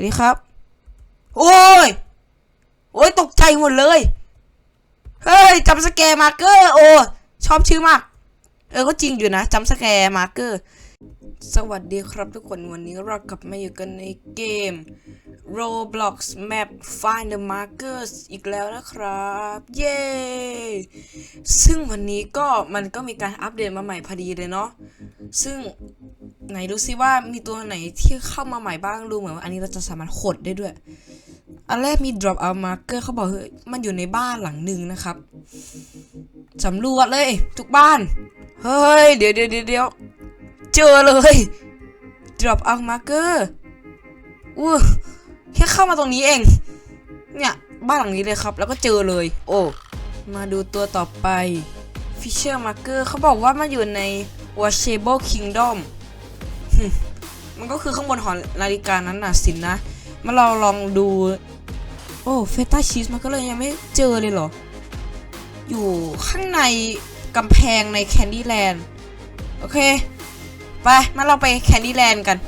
วัสดีครับ โอ้ย โอ้ยตกใจหมดเลย เฮ้ยจำสแกร์มาร์เกอร์ โอ้ ชอบชื่อมาก เออ ก็จริงอยู่นะจำสแกร์มาร์เกอร์ สวัสดีครับทุกคนวันนี้เรากลับมาอยู่กันในเกม Roblox Map Find the Markers อีกแล้วนะครับ เย้ ซึ่งวันนี้ก็มันก็มีการอัปเดตมาใหม่พอดีเลยเนาะซึ่งไหนดูซิว่ามีตัวไหนที่เข้ามาใหม่บ้างดูเหมือนว่าอันนี้เราจะสามารถขดได้ด้วย อันแรกมี drop out marker เขาบอกเฮ้ยมันอยู่ในบ้านหลังหนึ่งนะครับสำรวจเลยทุกบ้าน เฮ้ย เดี๋ยวเดี๋ยวเดี๋ยว เจอเลย drop out marker อู้แค่เข้ามาตรงนี้เอง เนี่ยบ้านหลังนี้เลยครับ แล้วก็เจอเลย โอ้ มาดูตัวต่อไป Fisher marker เขาบอกว่ามันอยู่ใน Washable Kingdom มันก็คือข้างบนหอนาฬิกานั้นน่ะสินนะ มาเราลองดู โอ้เฟต้าชีสมันก็เลยยังไม่เจอเลยเหรอ อยู่ข้างในกำแพงในแคนดี้แลนด์ โอเค ไปมาเราไปแคนดี้แลนด์กัน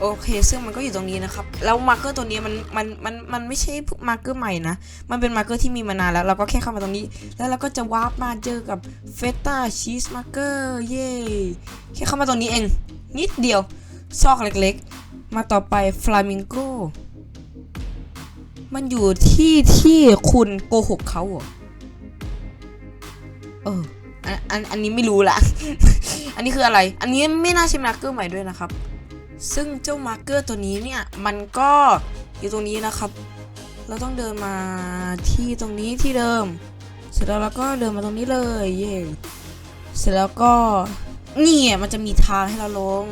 โอเค ซึ่งมันก็อยู่ตรงนี้นะครับ แล้วมาร์เกอร์ตัวนี้มันมันมันมันไม่ใช่มาร์เกอร์ใหม่นะ มันเป็นมาร์เกอร์ที่มีมานานแล้ว เราก็แค่เข้ามาตรงนี้ แล้วเราก็จะวาร์ปมาเจอกับเฟต้าชีสมาร์เกอร์เย่แค่เข้ามาตรงนี้เอง นิดเดียว ซอกเล็กๆ มาต่อไปฟลามิงโกมันอยู่ที่ที่คุณโกหกเขาเหรอเออ อันอันอันนี้ไม่รู้ละ อันนี้คืออะไร อันนี้ไม่น่าใช่มาร์เกอร์ใหม่ด้วยนะครับ ซึ่งเจ้ามาร์เกอร์ตัวนี้เนี่ย มันก็อยู่ตรงนี้นะครับ เราต้องเดินมาที่ตรงนี้ที่เดิม เสร็จแล้วเราก็เดินมาตรงนี้เลยเย่เสร็จแล้วก็นี่มันจะมีทางให้เราลง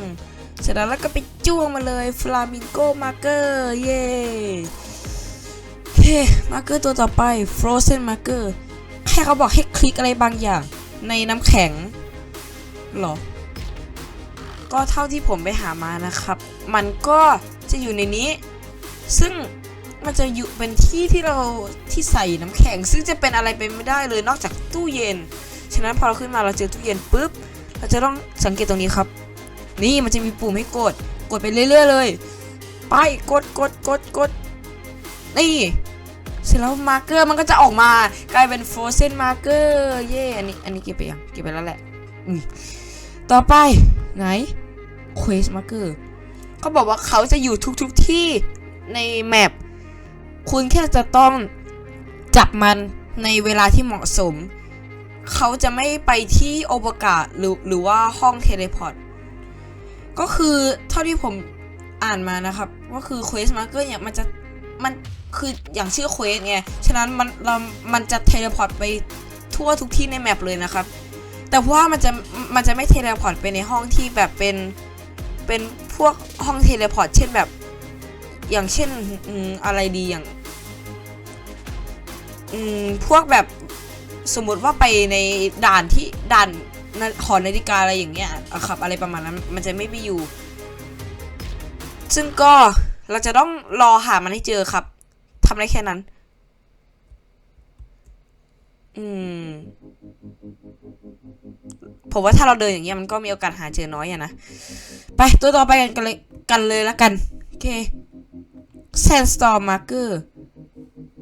เสร็จแล้วเราก็ไปจ้วงมาเลยฟลามิงโกมาร์เกอร์เย่โอเคมาร์เกอร์ตัวต่อไป Frozen Marker แค่เขาบอกให้คลิกอะไรบางอย่าง ในน้ำแข็งเหรอ ก็เท่าที่ผมไปหามานะครับ มันก็จะอยู่ในนี้ ซึ่งมันจะอยู่เป็นที่ที่เราที่ใส่น้ำแข็ง ซึ่งจะเป็นอะไรไปไม่ได้เลยนอกจากตู้เย็น ฉะนั้นพอเราขึ้นมาเราเจอตู้เย็นปุ๊บ เราจะต้องสังเกตตรงนี้ครับ นี่มันจะมีปุ่มให้กด กดไปเรื่อยๆเลย ไปกดกดกดกดนี่ ร็จแล้วมาร์เกอร์มันก็จะออกมากลายเป็น frozen marker เย่อันนี้อันนี้เก็บไปยังเก็บไปแล้วแหละต่อไปไหน quest marker เขาบอกว่าเขาจะอยู่ทุกๆทที่ในแมปคุณแค่จะต้องจับมันในเวลาที่เหมาะสม เขาจะไม่ไปที่โอเปกาหรือหรือว่าห้องเทเลพอร์ตก็คือเท่าที่ผมอ่านมานะครับ ก็คือ quest marker เนี่ยมันจะมัน คืออย่างชื่อ quest ไง ฉะนั้นมันเรา มันจะเทเลพอร์ตไปทั่วทุกที่ในแมปเลยนะครับ แต่ว่ามันจะ มันจะไม่เทเลพอร์ตไปในห้องที่แบบเป็น เป็นพวกห้องเทเลพอร์ตเช่นแบบ อย่างเช่นอืมอะไรดีอย่างอืมพวกแบบสมมติว่าไปในด่านที่ด่านนาหอนาฬิกาอะไรอย่างเงี้ยอะครับ อะไรประมาณนั้น มันจะไม่ไปอยู่ ซึ่งก็เราจะต้องรอหามันให้เจอครับ ทำได้แค่นั้น อืม ผมว่าถ้าเราเดินอย่างเงี้ยมันก็มีโอกาสหาเจอน้อยอะนะ ไปตัวต่อไปกันเลยกันเลยละกัน โอเค Sandstorm Marker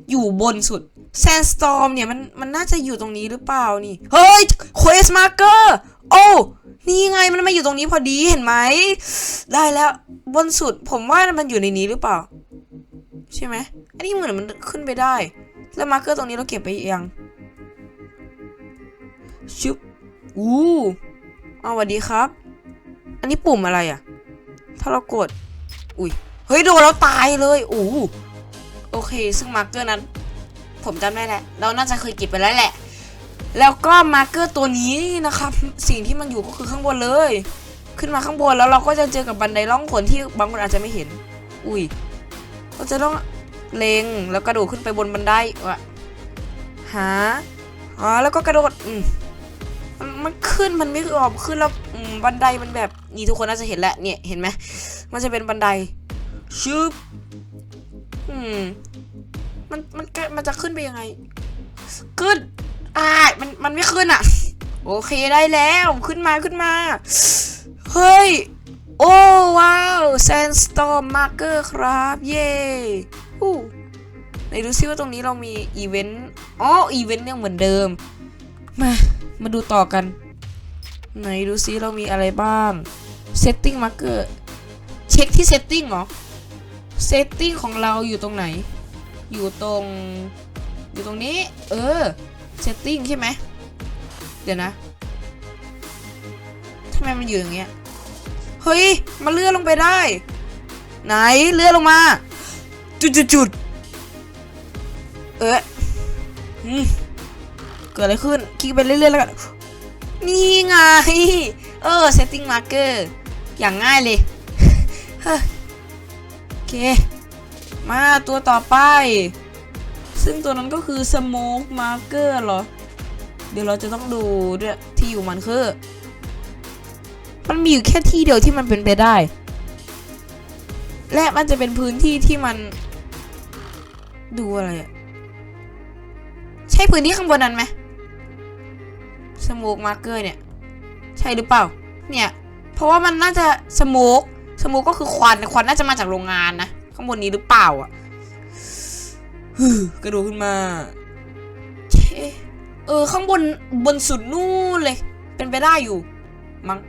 อยู่บนสุด Sandstorm เนี่ยมันมันน่าจะอยู่ตรงนี้หรือเปล่านี่ เฮ้ย Quest Marker โอ้ นี่ไงมันมาอยู่ตรงนี้พอดีเห็นไหม ได้แล้วบนสุดผมว่ามันอยู่ในนี้หรือเปล่า ใช่ไหม อันนี้เหมือนมันขึ้นไปได้ แล้วมาร์เกอร์ตรงนี้เราเก็บไปยังชุบอู้เอาสวัสดีครับ อันนี้ปุ่มอะไรอะถ้าเรากด อุ้ย เฮ้ยโดนแล้วตายเลยอู้โอเค ซึ่งมาร์เกอร์นั้น ผมจำได้แหละ เราน่าจะเคยเก็บไปแล้วแหละ แล้วก็มาร์เกอร์ตัวนี้นะครับ สิ่งที่มันอยู่ก็คือข้างบนเลย ขึ้นมาข้างบนแล้วเราก็จะเจอกับบันไดล่องขนที่บางคนอาจจะไม่เห็น อุ้ย เราจะต้อง เลงแล้วกระโดดขึ้นไปบนบันไดวะหาอ๋อแล้วก็กระโดดอืมมันมันขึ้นมันไม่ออกขึ้นแล้วบันไดมันแบบนี่ทุกคนน่าจะเห็นแหละเนี่ยเห็นไหมมันจะเป็นบันไดชึบอืมมันมันมันจะขึ้นไปยังไง ขึ้นอ่ามันมันไม่ขึ้นอะ โอเคได้แล้วขึ้นมาขึ้นมา เฮ้ย โอ้ว้าว Sandstorm Marker ครับ เย้ อู้ไหนดูซิว่าตรงนี้เรามีอีเวนต์อ๋ออีเวนต์ยังเหมือนเดิม มา มาดูต่อกัน ไหนดูซิเรามีอะไรบ้าง Setting Marker เช็คที่ Setting เหรอ Setting ของเราอยู่ตรงไหน อยู่ตรง อยู่ตรงนี้ เออ Setting ใช่ไหม เดี๋ยวนะทำไมมันอยู่อย่างเงี้ย เฮ้ยมันเลื่อนลงไปได้ ไหนเลื่อนลงมา จุดจุดจุดเอ๊ะอืมเกิดอะไรขึ้น คลิกไปเรื่อยๆแล้วกัน นี่ไง เออ setting marker อย่างง่ายเลยเฮ้ยโอเค มาตัวต่อไป ซึ่งตัวนั้นก็คือ smoke marker เหรอ เดี๋ยวเราจะต้องดูด้วยที่อยู่มันคือ มันมีอยู่แค่ที่เดียวที่มันเป็นไปได้ และมันจะเป็นพื้นที่ที่มัน ดูอะไรอะใช่พื้นที่ข้างบนนั้นไหมสโมกมาร์เกอร์เนี่ย ใช่หรือเปล่า เนี่ย เพราะว่ามันน่าจะสโมกสโมกก็คือควันควันน่าจะมาจากโรงงานนะข้างบนนี้หรือเปล่าอะฮึ่มกระโดดขึ้นมาเชเออ ข้างบนบนสุดนู่นเลย เป็นไปได้อยู่ มั้ง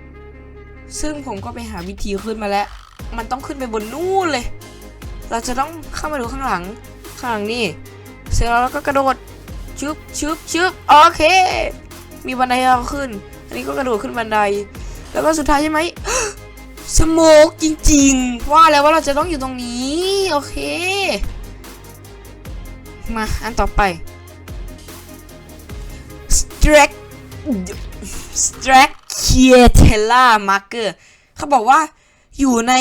ซึ่งผมก็ไปหาวิธีขึ้นมาแล้ว มันต้องขึ้นไปบนนู่นเลย เราจะต้องเข้ามาดูข้างหลัง ข้างนี่เสร็จแล้วเราก็กระโดดชึบชึบชึบโอเค มีบันไดเราขึ้น อันนี้ก็กระโดดขึ้นบันได แล้วก็สุดท้ายใช่ไหมสโมกจริงๆ ว่าแล้วว่าเราจะต้องอยู่ตรงนี้ โอเค มาอันต่อไป Strack Stracciatella marker เขาบอกว่าอยู่ใน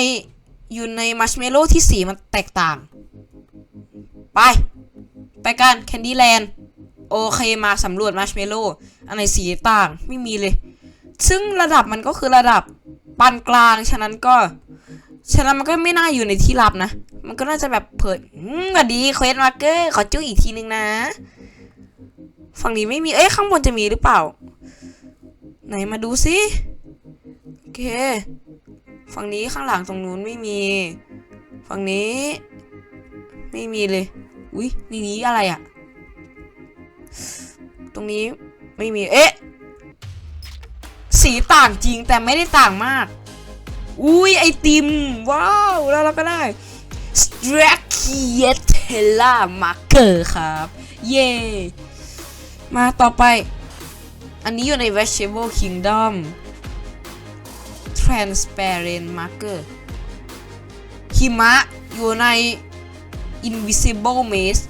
อยู่ในมัชเมลโล่ที่สีมันแตกต่าง ไป ไปกันแคนดี้แลนด์โอเคมาสำรวจมัชเมลโล่อันไหนสีต่างไม่มีเลย ซึ่งระดับมันก็คือระดับปานกลาง ฉะนั้นก็ ฉะนั้นมันก็ไม่น่าอยู่ในที่ลับนะ มันก็น่าจะแบบเผยอืมสวัสดีเควสมาร์เกอร์ขอจุ้ยอีกทีนึงนะ ฝั่งนี้ไม่มี เอ้ยข้างบนจะมีหรือเปล่า ไหนมาดูสิโอเค ฝั่งนี้ข้างหลังตรงนู้นไม่มี ฝั่งนี้ ไม่มีเลย อุ้ยนี่นี้อะไรอะตรงนี้ไม่มี เอ๊ะ สีต่างจริงแต่ไม่ได้ต่างมาก อุ้ยไอติม ว้าว แล้วเราก็ได้ Stracciatella Marker ครับ เย้มาต่อไป อันนี้อยู่ใน Vegetable Kingdom Transparent Marker หิมะอยู่ใน Invisible Maze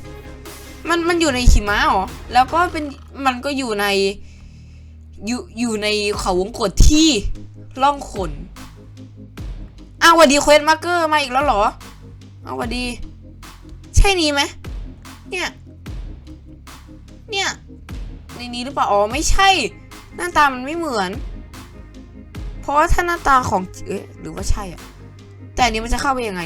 มันมันอยู่ในหิมะเหรอ แล้วก็เป็นมันก็อยู่ในอยู่อยู่ในเขาวงกตที่ล่องขนอ้าวหวัดดีเควสมาร์เกอร์มาอีกแล้วเหรออ้าวหวัดดี ใช่นี้ไหมเนี่ย เนี่ยในนี้หรือเปล่า อ๋อ ไม่ใช่ หน้าตามันไม่เหมือน เพราะว่าถ้าหน้าตาของเอ๊ะหรือว่าใช่อะแต่อันนี้มันจะเข้าไปยังไง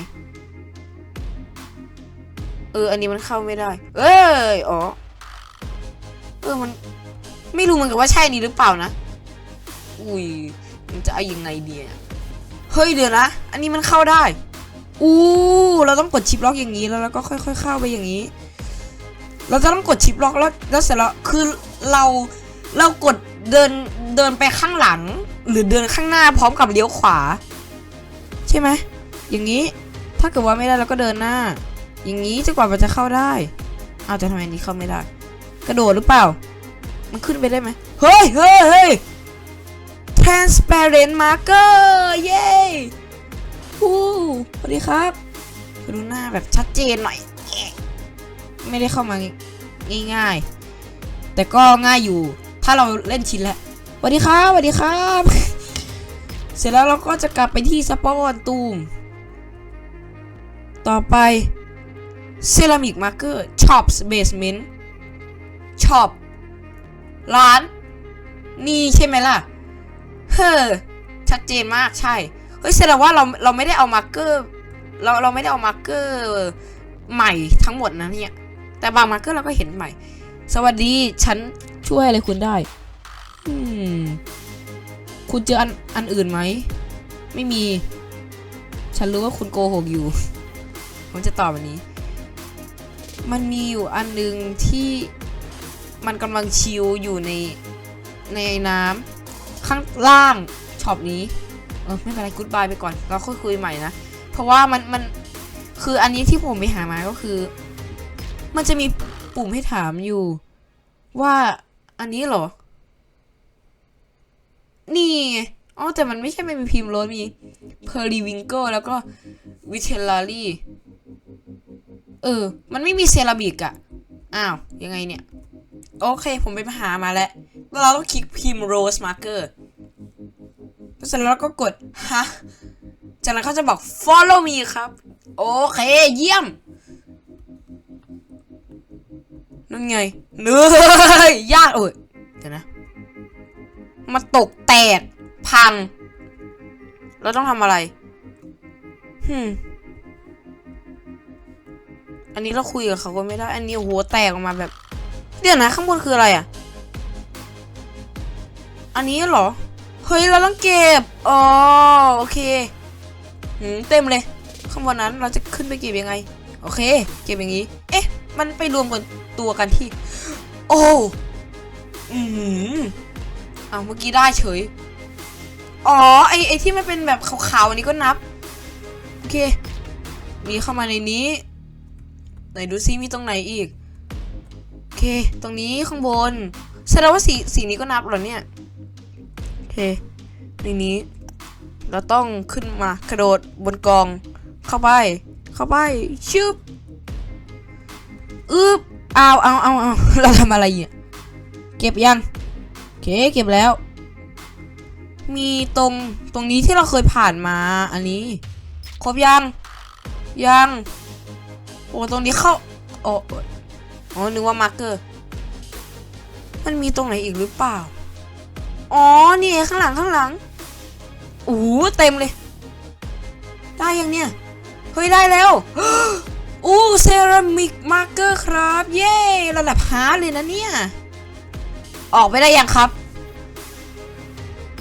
เออ อันนี้มันเข้าไม่ได้ เอ้ย อ๋อ เออ มัน ไม่รู้เหมือนกันว่าใช่นี้หรือเปล่านะ อุ้ย มันจะเอายังไงดีอะเฮ้ย เดี๋ยวนะ อันนี้มันเข้าได้ อู้ เราต้องกดชิปล็อกอย่างนี้แล้วเราก็ค่อย ๆ เข้าไปอย่างนี้ เราจะต้องกดชิปล็อกแล้ว แล้วเสร็จแล้วคือเรา เรากดเดิน เดินไปข้างหลัง หรือเดินข้างหน้าพร้อมกับเลี้ยวขวา ใช่ไหม อย่างนี้ ถ้าเกิดว่าไม่ได้เราก็เดินหน้า อย่างนี้จนกว่ามันจะเข้าได้เอาวแต่ทำไมอันนี้เข้าไม่ได้ กระโดดหรือเปล่า มันขึ้นไปได้ไหมเฮ้ยเฮ้ยเฮ้ย transparent marker เย้ฮู้สวัสดีครับดูหน้าแบบชัดเจนหน่อย ไม่ได้เข้ามาง่ายๆ แต่ก็ง่ายอยู่ ถ้าเราเล่นชินแล้วสวัสดีครับสวัสดีครับ เสร็จแล้วเราก็จะกลับไปที่สปอนตูม ต่อไป เซรามิกมาร์เกอร์ช็อปส์เบสเมนต์ช็อปร้าน นี่ใช่ไหมล่ะ เฮ้อ ชัดเจนมากใช่ เฮ้ยแสดงว่าเราเราไม่ได้เอามาร์เกอร์เราเราไม่ได้เอามาร์เกอร์ใหม่ทั้งหมดนะเนี่ย แต่บางมาร์เกอร์เราก็เห็นใหม่ สวัสดี ฉันช่วยอะไรคุณได้ อืม คุณเจออันอันอื่นไหม ไม่มี ฉันรู้ว่าคุณโกหกอยู่ ผมจะตอบอันนี้ มันมีอยู่อันหนึ่งที่มันกำลังชิลอยู่ในในน้ำข้างล่างช็อปนี้ เออไม่เป็นไรกูดบายไปก่อน เราค่อยคุยใหม่นะ เพราะว่ามันมันคืออันนี้ที่ผมไปหามาก็คือ มันจะมีปุ่มให้ถามอยู่ ว่าอันนี้เหรอ นี่อ๋อแต่มันไม่ใช่ไม่มีพิมพ์รถมีเพอร์ลีวิงเกิลแล้วก็วิเทลลารี เออ มันไม่มีเซราบิกอะอ้าว ยังไงเนี่ย โอเค ผมไปหามาแล้ว เราต้องคลิกพิมพ์โรสมาร์เกอร์เสร็จแล้วก็กด ฮะ จากนั้นเขาจะบอก follow me ครับ โอเค เยี่ยม นั่นไงเนื้อยยากเอ้ยเดี๋ยวนะ มาตกแตก พัง เราต้องทำอะไรฮึม อันนี้เราคุยกับเขาก็ไม่ได้ อันนี้หัวแตกออกมาแบบ เดี๋ยวนะข้างบนคืออะไรอะ อันนี้เหรอ เฮ้ยเราต้องเก็บ อ๋อโอเคหืมเต็มเลย ข้างบนนั้นเราจะขึ้นไปเก็บยังไง โอเค เก็บอย่างนี้ เอ๊ะ มันไปรวมกันตัวกันที่ โอ้อืมเอาเมื่อกี้ได้เฉย อ๋อไอไอที่มันเป็นแบบขาวๆอันนี้ก็นับ โอเค มีเข้ามาในนี้ ไหนดูซิมีตรงไหนอีก โอเค ตรงนี้ข้างบน แสดงว่าสีสีนี้ก็นับเหรอเนี่ย โอเคในนี้ เราต้องขึ้นมากระโดดบนกอง เข้าไป เข้าไป ชึบอึบเอาเอาเอาเอาเราทำอะไรเนี่ยเก็บยังโอเคเก็บแล้ว มีตรงตรงนี้ที่เราเคยผ่านมา อันนี้ ครบยัง ยัง โอ้ตรงนี้เข้าโอ้อ๋อนึกว่ามาร์กเกอร์ มันมีตรงไหนอีกหรือเปล่า อ๋อ นี่ข้างหลังข้างหลังโอ้โหเต็มเลย ได้ยังเนี่ย เฮ้ย ได้แล้วอู้เซรามิกมาร์เกอร์ครับ เย้ระดับฮาร์ดเลยนะเนี่ย ออกไปได้ยังครับ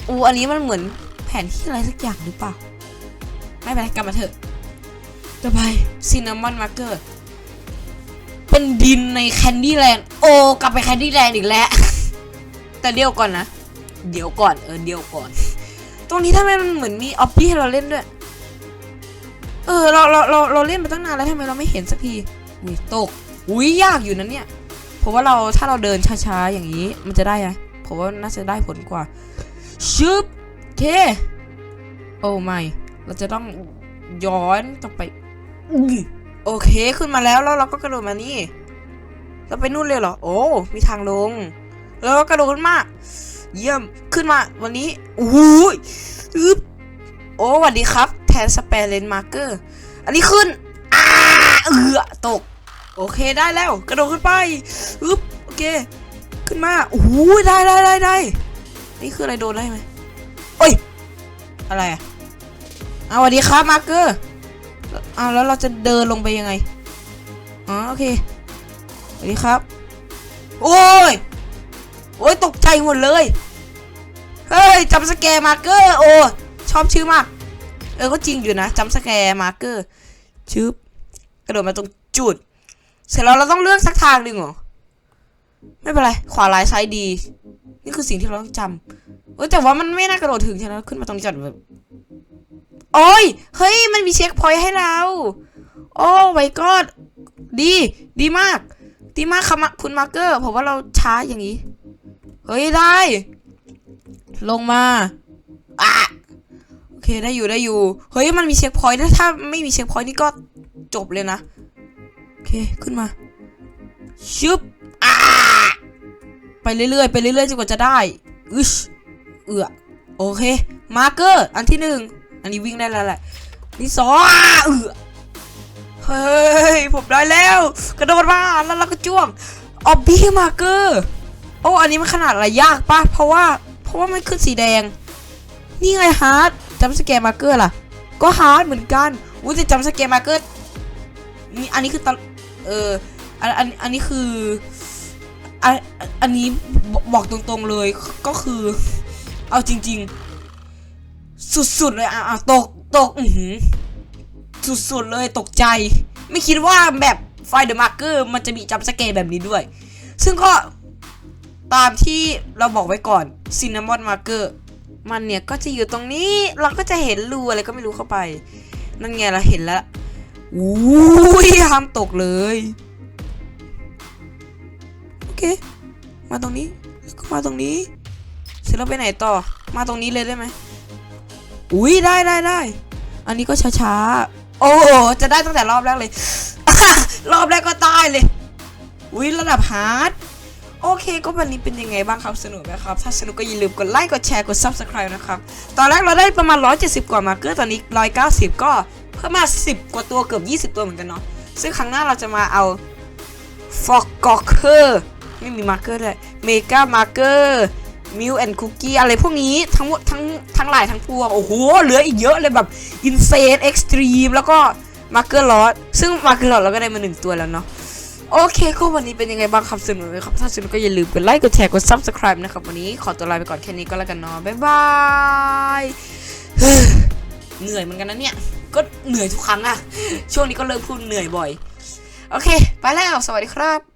อู้อันนี้มันเหมือนแผนที่อะไรสักอย่างหรือเปล่า ไม่เป็นไรกลับมาเถอะ ต่อไปซินนามอนมาร์เกอร์เป็นดินในแคนดี้แลนด์โอ้กลับไปแคนดี้แลนด์อีกแล้ว แต่เดี๋ยวก่อนนะ เดี๋ยวก่อนเออเดี๋ยวก่อน ตรงนี้ทำไมมันเหมือนมีออปปี้ให้เราเล่นด้วย เออเราเราเราเราเล่นมาตั้งนานแล้วทำไมเราไม่เห็นสักทีอุ้ยตกอุ้ยยากอยู่นะเนี่ยเพราะว่าเราถ้าเราเดินช้าๆอย่างนี้มันจะได้ไหมผมว่าน่าจะได้ผลกว่าชึบโอเค โอ้ไม่ เราจะต้องย้อนกลับไป โอเคขึ้นมาแล้วแล้วเราก็กระโดดมานี่เราไปนู่นเลยเหรอ โอ้ มีทางลง แล้วก็กระโดดขึ้นมา เยี่ยม ขึ้นมาวันนี้โอ้ยอึ๊บโอ้สวัสดีครับแทนสเปรเลนมาร์เกอร์ อันนี้ขึ้นอ่าเอือตก โอเคได้แล้ว กระโดดขึ้นไปอึ๊บโอเค ขึ้นมาโอ้โหได้ได้ได้ได้ นี่คืออะไรโดนได้ไหมโอ้ย อะไรอะเอาสวัสดีครับมาร์เกอร์ อาแล้วเราจะเดินลงไปยังไงอ๋อโอเคสวัสดีครับ โอ้ยโอ้ยตกใจหมดเลย เฮ้ยจำสแกร์มาร์เกอร์โอ้ชอบชื่อมาก เออก็จริงอยู่นะจำสแกร์มาร์เกอร์ชึบกระโดดมาตรงจุด เสร็จแล้วเราต้องเลือกสักทางหนึ่งเหรอไม่เป็นไร ขวาร้ายซ้ายดี นี่คือสิ่งที่เราต้องจำเออแต่ว่ามันไม่น่ากระโดดถึงใช่ไหมขึ้นมาตรงจัดแบบ โอ้ย เฮ้ย มันมีเช็คพอยต์ให้เรา โอ้ไว้ก็ดี ดีมาก ดีมากครับมาคุณมาร์เกอร์ ผมว่าเราช้าอย่างนี้ เฮ้ย ได้ ลงมาอะโอเค ได้อยู่ ได้อยู่ เฮ้ย มันมีเช็คพอยต์ถ้าไม่มีเช็คพอยต์นี่ก็จบเลยนะ โอเค ขึ้นมา ชึบอ่าไปเรื่อยๆ ไปเรื่อยๆ จนกว่าจะได้ อึชเอือโอเค มาร์เกอร์ อันที่หนึ่ง นนี้วิ่งได้แล้วแหละนี่สอเออเฮ้ยผมได้แล้ว กระโดดมาแล้วเราก็จ้วงออบบี้มาเกอร์โอ้อันนี้มันขนาดอะไรยากปะเพราะว่าเพราะว่ามันขึ้นสีแดง นี่ไงฮาร์ดจำสแกมาเกอร์ล่ะ ก็ฮาร์ดเหมือนกันอุ้ยแต่จำสแกมาเกอร์นี่อันนี้คือตเอออันอันอันนี้คืออันอันนี้บอกบอกตรงๆเลยก็คือ เอาจริง ๆ สุดๆเลยอะตกตกอือหือสุดๆเลยตกใจ ไม่คิดว่าแบบไฟเดอะมาร์เกอร์มันจะมีจัมสเกร์แบบนี้ด้วย ซึ่งก็ตามที่เราบอกไว้ก่อนซินนามอนมาร์เกอร์มันเนี่ยก็จะอยู่ตรงนี้เราก็จะเห็นรูอะไรก็ไม่รู้เข้าไป นั่นไงเราเห็นแล้วอุ้ยห้ามตกเลยโอเค มาตรงนี้ก็มาตรงนี้เสร็จแล้วไปไหนต่อ มาตรงนี้เลยได้ไหม อุ้ยได้ได้ได้อันนี้ก็ช้าๆ โอ้โหจะได้ตั้งแต่รอบแรกเลย รอบแรกก็ตายเลยอุ้ยระดับฮาร์ดโอเคก็วันนี้เป็นยังไงบ้างครับสนุกไหมครับ ถ้าสนุกก็อย่าลืมกดไลค์กดแชร์กด subscribe นะครับ ตอนแรกเราได้ประมาณ 170 กว่ามาเกอร์ตอนนี้ 190 ก็เพิ่มมา 10 กว่าตัวเกือบ 20 ตัวเหมือนกันเนาะซึ่งครั้งหน้าเราจะมาเอาฟอกกอกเคอร์ไม่มีมาร์เกอร์ด้วยเมกามาร์เกอร์ มิลแอนคุกกี้อะไรพวกนี้ทั้งหมดทั้งทั้งหลายทั้งปวงโอ้โห เหลืออีกเยอะเลยแบบอินเซนเอ็กซ์ตรีมแล้วก็มาร์เกอร์ลอสซึ่งมาร์เกอร์ลอสเราก็ได้มาหนึ่งตัวแล้วเนาะโอเคก็วันนี้เป็นยังไงบ้างครับสนุกไหมครับ ถ้าสนุกก็อย่าลืมกดไลค์กดแชร์กด subscribe นะครับ วันนี้ขอตัวลาไปก่อนแค่นี้ก็แล้วกันเนาะบ๊ายบายเหนื่อยเหมือนกันนะเนี่ย ก็เหนื่อยทุกครั้งอะช่วงนี้ก็เริ่มพูดเหนื่อยบ่อย โอเค ไปแล้วสวัสดีครับ